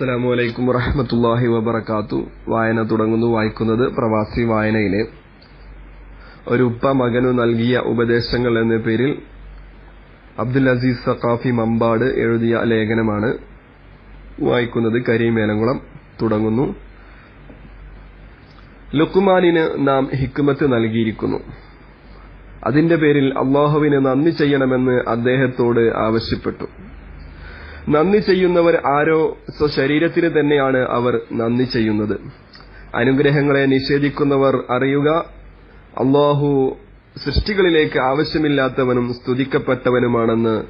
അസ്സലാമു വലൈക്കും വറഹമത്തല്ലാഹി വബർക്കാത്തു വായന തുടങ്ങുന്നു വായിക്കുന്നത് പ്രവാസി വായനയിലെ. ഒരു ഉപ്പ മകനു നൽകിയ ഉപദേശങ്ങൾ എന്ന പേരിൽ അബ്ദുൽ അസീസ് സഖാഫി മമ്പാട് എഴുതിയ ലേഖനമാണ്. വായിക്കുന്നത് കരിമേലങ്കുളം തുടങ്ങുന്നു. ലുക്കുമാനിന് നാം ഹിക്കുമത്ത് നൽകിയിരിക്കുന്നു. അതിന്റെ പേരിൽ അള്ളാഹുവിന് നന്ദി ചെയ്യണമെന്ന് അദ്ദേഹത്തോട് ആവശ്യപ്പെട്ടു. നന്ദി ചെയ്യുന്നവർ ആരോ സ്വശരീരത്തിന് തന്നെയാണ് അവർ നന്ദി ചെയ്യുന്നത്. അനുഗ്രഹങ്ങളെ നിഷേധിക്കുന്നവർ അറിയുക. അള്ളാഹു സൃഷ്ടികളിലേക്ക് ആവശ്യമില്ലാത്തവനും സ്തുതിക്കപ്പെട്ടവനുമാണെന്ന്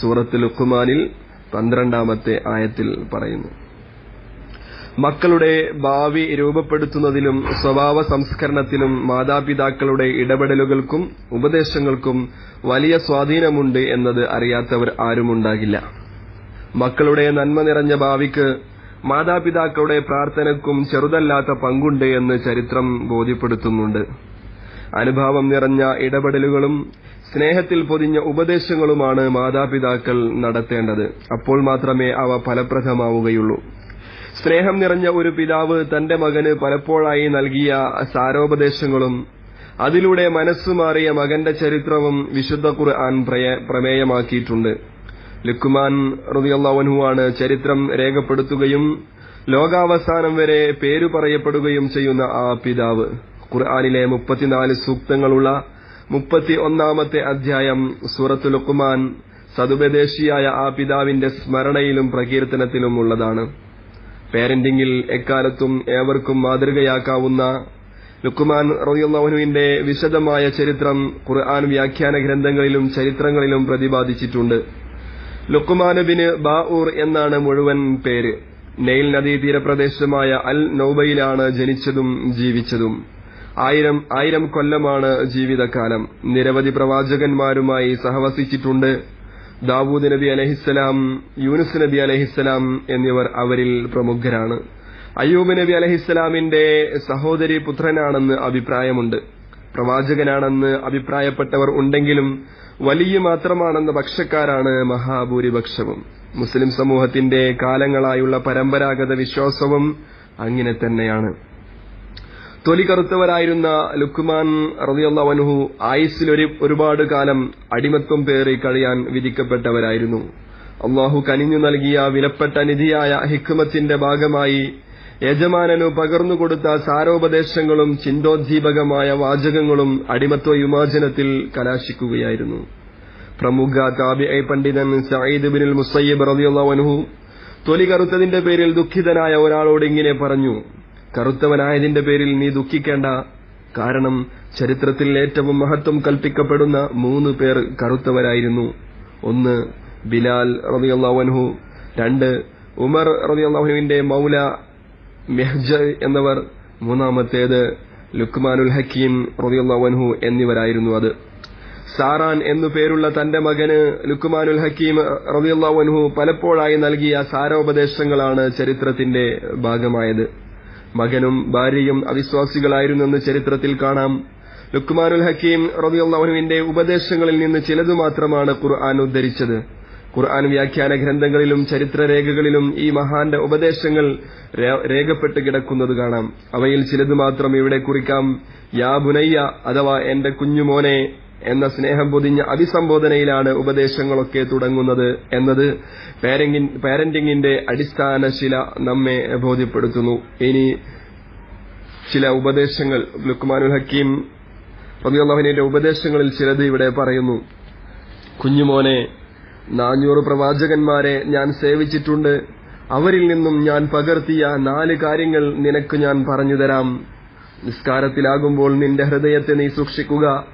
സൂറത്ത് ലുഖുമാനിൽ പന്ത്രണ്ടാമത്തെ ആയത്തിൽ പറയുന്നു. മക്കളുടെ ഭാവി രൂപപ്പെടുത്തുന്നതിലും സ്വഭാവ സംസ്കരണത്തിലും മാതാപിതാക്കളുടെ ഇടപെടലുകൾക്കും ഉപദേശങ്ങൾക്കും വലിയ സ്വാധീനമുണ്ട് എന്നത് അറിയാത്തവർ ആരുമുണ്ടാകില്ല. മക്കളുടെ നന്മ നിറഞ്ഞ ഭാവിക്ക് മാതാപിതാക്കളുടെ പ്രാർത്ഥനക്കും ചെറുതല്ലാത്ത പങ്കുണ്ട് എന്ന് ചരിത്രം ബോധ്യപ്പെടുത്തുന്നുണ്ട്. അനുഭാവം നിറഞ്ഞ ഇടപെടലുകളും സ്നേഹത്തിൽ പൊതിഞ്ഞ ഉപദേശങ്ങളുമാണ് മാതാപിതാക്കൾ നടത്തേണ്ടത്. അപ്പോൾ മാത്രമേ അവ ഫലപ്രദമാവുകയുള്ളൂ. സ്നേഹം നിറഞ്ഞ ഒരു പിതാവ് തന്റെ മകന് പലപ്പോഴായി നൽകിയ സാരോപദേശങ്ങളും അതിലൂടെ മനസ്സുമാറിയ മകന്റെ ചരിത്രവും വിശുദ്ധ ഖുർആൻ പ്രമേയമാക്കിയിട്ടുണ്ട്. ലുക്കുമാൻ റുദിയല്ലാവൻഹുവാണ് ചരിത്രം രേഖപ്പെടുത്തുകയും ലോകാവസാനം വരെ പേരു പറയപ്പെടുകയും ചെയ്യുന്ന ആ പിതാവ്. ഖുർആാനിലെ മുപ്പത്തിനാല് സൂക്തങ്ങളുള്ള മുപ്പത്തി ഒന്നാമത്തെ അധ്യായം സൂറത്ത് ലുക്കുമാൻ സതുപദേശിയായ ആ പിതാവിന്റെ സ്മരണയിലും പ്രകീർത്തനത്തിലും ഉള്ളതാണ്. പേരന്റിംഗിൽ എക്കാലത്തും ഏവർക്കും മാതൃകയാക്കാവുന്ന ലുക്കുമാൻ റോയുള്ളവനുവിന്റെ വിശദമായ ചരിത്രം ഖുർആൻ വ്യാഖ്യാന ഗ്രന്ഥങ്ങളിലും ചരിത്രങ്ങളിലും പ്രതിപാദിച്ചിട്ടുണ്ട്. ലുക്കുമാനുബിന് ബാഊർ എന്നാണ് മുഴുവൻ പേര്. നെയിൽ നദീ തീരപ്രദേശമായ അൽ നൌബയിലാണ് ജനിച്ചതും ജീവിച്ചതും. ആയിരം ആയിരം കൊല്ലമാണ് ജീവിതകാലം. നിരവധി പ്രവാചകന്മാരുമായി സഹവസിച്ചിട്ടുണ്ട്. ദാവൂദ് നബി അലഹിസ്സലാം യൂനുസ് നബി അലഹിസ്സലാം എന്നിവർ അവരിൽ പ്രമുഖരാണ്. അയ്യൂബ് നബി അലഹിസ്സലാമിന്റെ സഹോദരി പുത്രനാണെന്ന് അഭിപ്രായമുണ്ട്. പ്രവാചകനാണെന്ന് അഭിപ്രായപ്പെട്ടവർ ഉണ്ടെങ്കിലും വലിയ മാത്രമാണെന്ന പക്ഷക്കാരാണ് മഹാഭൂരിപക്ഷവും. മുസ്ലിം സമൂഹത്തിന്റെ കാലങ്ങളായുള്ള പരമ്പരാഗത വിശ്വാസവും അങ്ങനെ തന്നെയാണ്. തൊലി കറുത്തവരായിരുന്ന ലുക്കുമാൻ റതിയല്ലാവനുഹു ആയുസ്സിൽ ഒരു ഒരുപാട് കാലം അടിമത്വം പേറി കഴിയാൻ വിധിക്കപ്പെട്ടവരായിരുന്നു. അള്ളാഹു കനിഞ്ഞു നൽകിയ വിലപ്പെട്ട നിധിയായ ഹിക്കുമത്തിന്റെ ഭാഗമായി യജമാനനു പകർന്നുകൊടുത്ത സാരോപദേശങ്ങളും ചിന്തോദ്ദീപകമായ വാചകങ്ങളും അടിമത്വ വിമോചനത്തിൽ കലാശിക്കുകയായിരുന്നു. പ്രമുഖ താബിഐ പണ്ഡിതൻ സയ്യിദ് ബിനിൽ മുസയ്യബ് റതിയുള്ളവനുഹു തൊലി കറുത്തതിന്റെ പേരിൽ ദുഃഖിതനായ ഒരാളോട് ഇങ്ങനെ പറഞ്ഞു കറുത്തവനായതിന്റെ പേരിൽ നീ ദുഃഖിക്കേണ്ട. കാരണം ചരിത്രത്തിൽ ഏറ്റവും മഹത്വം കൽപ്പിക്കപ്പെടുന്ന മൂന്ന് പേർ കറുത്തവരായിരുന്നു. ഒന്ന് ബിലാൽ റതിയുള്ളവൻഹു രണ്ട് ഉമർ റതിയുള്ളവനുവിന്റെ മൗല മെഹ്ജ എന്നവർ മൂന്നാമത്തേത് ലുക്മാനുൽ ഹക്കീം റബിയുള്ളവൻഹു എന്നിവരായിരുന്നു അത്. സാറാൻ എന്നു പേരുള്ള തന്റെ മകന് ലുക്മാനുൽ ഹക്കീം റബിയുള്ളവൻഹു പലപ്പോഴായി നൽകിയ സാരോപദേശങ്ങളാണ് ചരിത്രത്തിന്റെ ഭാഗമായത്. മകനും ഭാര്യയും അവിശ്വാസികളായിരുന്നെന്ന് ചരിത്രത്തിൽ കാണാം. ലുക്മാനുൽ ഹക്കീം റതിയുള്ളവനുവിന്റെ ഉപദേശങ്ങളിൽ നിന്ന് ചിലതു മാത്രമാണ് ഖുർആൻ ഉദ്ധരിച്ചത്. ഖുർആൻ വ്യാഖ്യാന ഗ്രന്ഥങ്ങളിലും ചരിത്രരേഖകളിലും ഈ മഹാന്റെ ഉപദേശങ്ങൾ രേഖപ്പെട്ട് കിടക്കുന്നത് കാണാം. അവയിൽ ചിലത് മാത്രം ഇവിടെ കുറിക്കാം. യാ ബുനയ്യ അഥവാ എന്റെ കുഞ്ഞുമോനെ എന്ന സ്നേഹം പൊതിഞ്ഞ അഭിസംബോധനയിലാണ് ഉപദേശങ്ങളൊക്കെ തുടങ്ങുന്നത് എന്നത് പാരന്റിംഗിന്റെ അടിസ്ഥാന ശില നമ്മെ ബോധ്യപ്പെടുത്തുന്നു. ഇനി ചില ഉപദേശങ്ങൾ. ലുക്മാനുൽ ഹക്കീം റബിയുള്ളഹനിന്റെ ഉപദേശങ്ങളിൽ ചിലത് ഇവിടെ പറയുന്നു. കുഞ്ഞുമോനെ നാനൂറ് പ്രവാചകന്മാരെ ഞാൻ സേവിച്ചിട്ടുണ്ട്. അവരിൽ നിന്നും ഞാൻ പകർത്തിയ നാല് കാര്യങ്ങൾ നിനക്ക് ഞാൻ പറഞ്ഞുതരാം നിസ്കാരത്തിലാകുമ്പോൾ നിന്റെ ഹൃദയത്തെ നീ സൂക്ഷിക്കുക.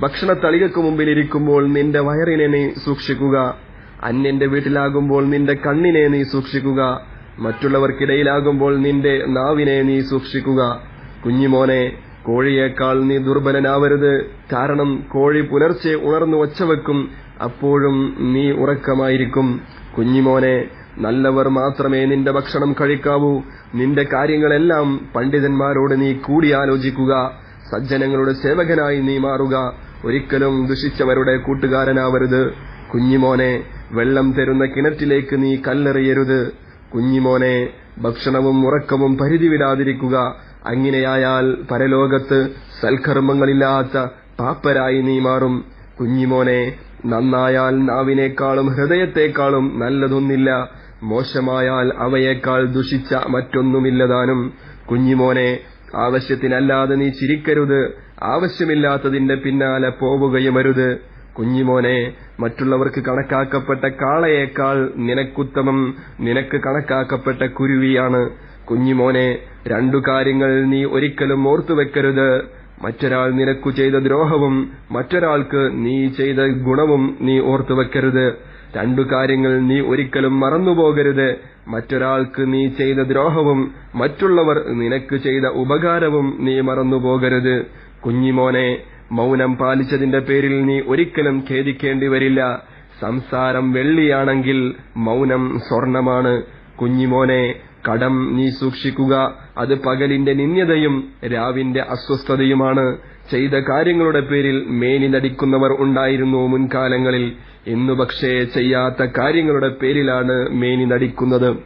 ഭക്ഷണത്തളികക്ക് മുമ്പിലിരിക്കുമ്പോൾ നിന്റെ വയറിനെ നീ സൂക്ഷിക്കുക. അന്യന്റെ വീട്ടിലാകുമ്പോൾ നിന്റെ കണ്ണിനെ നീ സൂക്ഷിക്കുക. മറ്റുള്ളവർക്കിടയിലാകുമ്പോൾ നിന്റെ നാവിനെ നീ സൂക്ഷിക്കുക. കുഞ്ഞിമോനെ കോഴിയേക്കാൾ നീ ദുർബലനാവരുത്. കാരണം കോഴി പുലർച്ചെ ഉണർന്നു ഒച്ചവെക്കും അപ്പോഴും നീ ഉറക്കമായിരിക്കും. കുഞ്ഞിമോനെ നല്ലവർ മാത്രമേ നിന്റെ ഭക്ഷണം കഴിക്കാവൂ. നിന്റെ കാര്യങ്ങളെല്ലാം പണ്ഡിതന്മാരോട് നീ കൂടിയാലോചിക്കുക. സജ്ജനങ്ങളുടെ സേവകനായി നീ മാറുക. ഒരിക്കലും ദുഷിച്ചവരുടെ കൂട്ടുകാരനാവരുത്. കുഞ്ഞിമോനെ വെള്ളം തരുന്ന കിണറ്റിലേക്ക് നീ കല്ലെറിയരുത്. കുഞ്ഞിമോനെ ഭക്ഷണവും ഉറക്കവും പരിധിവിടാതിരിക്കുക. അങ്ങനെയായാൽ പരലോകത്ത് സൽക്കർമ്മങ്ങളില്ലാത്ത പാപ്പരായി നീ മാറും. കുഞ്ഞിമോനെ നന്നായാൽ നാവിനേക്കാളും ഹൃദയത്തേക്കാളും നല്ലതൊന്നില്ല. മോശമായാൽ അവയേക്കാൾ ദുഷിച്ച മറ്റൊന്നുമില്ലതാനും. കുഞ്ഞിമോനെ ആവശ്യത്തിനല്ലാതെ നീ ചിരിക്കരുത്. ആവശ്യമില്ലാത്തതിന്റെ പിന്നാലെ പോവുകയുമരുത്. കുഞ്ഞിമോനെ മറ്റുള്ളവർക്ക് കണക്കാക്കപ്പെട്ട കാളയേക്കാൾ നിനക്കുത്തമം നിനക്ക് കണക്കാക്കപ്പെട്ട കുരുവിയാണ്. കുഞ്ഞിമോനെ രണ്ടു കാര്യങ്ങൾ നീ ഒരിക്കലും ഓർത്തുവെക്കരുത്. മറ്റൊരാൾ നിനക്കു ചെയ്ത ദ്രോഹവും മറ്റൊരാൾക്ക് നീ ചെയ്ത ഗുണവും നീ ഓർത്തുവെക്കരുത് രണ്ടു കാര്യങ്ങൾ നീ ഒരിക്കലും മറന്നുപോകരുത്. മറ്റൊരാൾക്ക് നീ ചെയ്ത ദ്രോഹവും മറ്റുള്ളവർ നിനക്ക് ചെയ്ത ഉപകാരവും നീ മറന്നുപോകരുത്. കുഞ്ഞിമോനെ മൗനം പാലിച്ചതിന്റെ പേരിൽ നീ ഒരിക്കലും ഖേദിക്കേണ്ടി വരില്ല. സംസാരം വെള്ളിയാണെങ്കിൽ മൗനം സ്വർണമാണ്. കുഞ്ഞിമോനെ കടം നീ സൂക്ഷിക്കുക. അത് പകലിന്റെ നിന്യതയും രാവിന്റെ അസ്വസ്ഥതയുമാണ്. ചെയ്ത കാര്യങ്ങളുടെ പേരിൽ മേനി നടിക്കുന്നവർ ഉണ്ടായിരുന്നു മുൻകാലങ്ങളിൽ. ഇന്നു പക്ഷേ ചെയ്യാത്ത കാര്യങ്ങളുടെ പേരിലാണ് മേനി നടിക്കുന്നത്.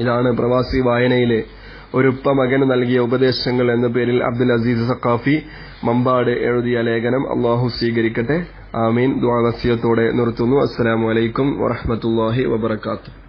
ഇതാണ് പ്രവാസി വായനയിലെ ഒരുപ്പ മകന് നൽകിയ ഉപദേശങ്ങൾ എന്ന പേരിൽ അബ്ദുൽ അസീസ് സഖാഫി മമ്പാട് എഴുതിയ ലേഖനം അള്ളാഹു സ്വീകരിക്കട്ടെ. ആമീൻ. ദ്വാവസ്യത്തോടെ നിർത്തുന്നു. അസ്സലാമു അലൈക്കും വറഹമത്തല്ലാഹി വബർക്കാത്തു